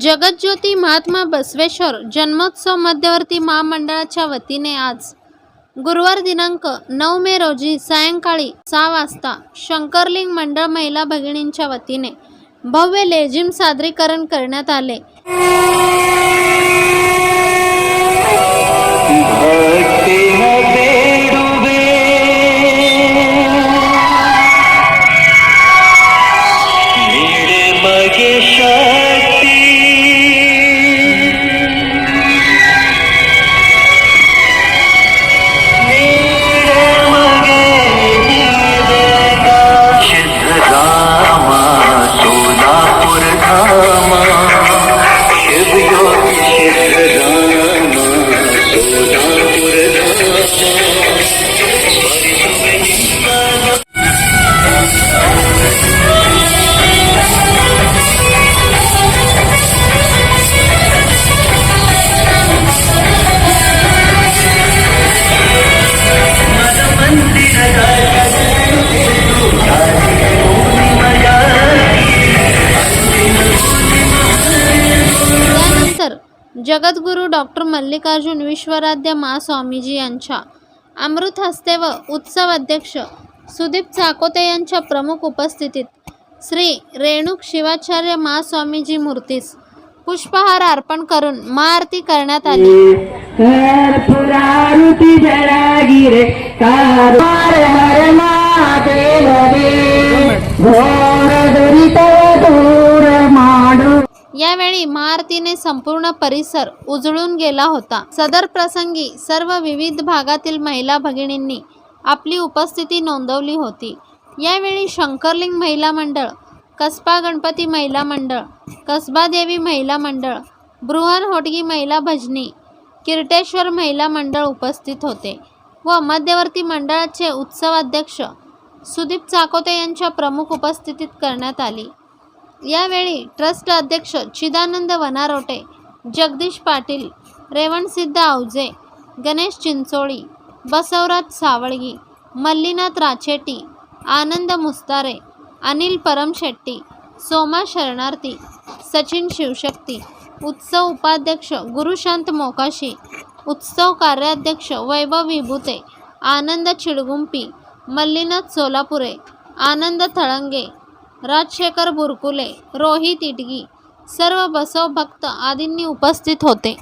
जगज्योती महात्मा बसवेश्वर जन्मोत्सव मध्यवर्ती महामंडळाच्या वतीने आज गुरुवार दिनांक नऊ मे रोजी सायंकाळी सहा वाजता शंकरलिंग मंडळ महिला भगिनींच्या वतीने भव्य लेझिम सादरीकरण करण्यात आले Sure. ಸೋಲಾಪುರ जगद्गुरू डॉक्टर मल्लिकार्जुन विश्वराध्य महास्वामीजी यांच्या अमृत हस्ते व उत्सव अध्यक्ष सुदीप चाकोते यांच्या प्रमुख उपस्थितीत श्री रेणुक शिवाचार्य महास्वामीजी मूर्तीस पुष्पहार अर्पण करून महाआरती करण्यात आली. कर्पुरारुति जरागिरे कार हर त्यावेळी महाआरतीने संपूर्ण परिसर उजळून गेला होता. सदर प्रसंगी सर्व विविध भागातील महिला भगिनींनी आपली उपस्थिती नोंदवली होती. यावेळी शंकरलिंग महिला मंडळ कसबा गणपती महिला मंडळ कसबा देवी महिला मंडळ बृहन होटगी महिला भजनी किरटेश्वर महिला मंडळ उपस्थित होते व मध्यवर्ती मंडळाचे उत्सवाध्यक्ष सुदीप चाकोते यांच्या प्रमुख उपस्थितीत करण्यात आली. यावेळी ट्रस्ट अध्यक्ष चिदानंद वनारोटे जगदीश पाटील रेवणसिद्ध आवजे गणेश चिंचोळी बसवराज सावळगी मल्लीनाथ राचेटी आनंद मुस्तारे अनिल परमशेट्टी सोमा शरणार्थी सचिन शिवशक्ती उत्सव उपाध्यक्ष गुरुशांत मोकाशी उत्सव कार्याध्यक्ष वैभव विभूते आनंद चिडगुंपी मल्लीनाथ सोलापुरे आनंद थळंगे राजशेखर बुरकुले रोहित इटगी सर्व बसव भक्त आदींनी उपस्थित होते.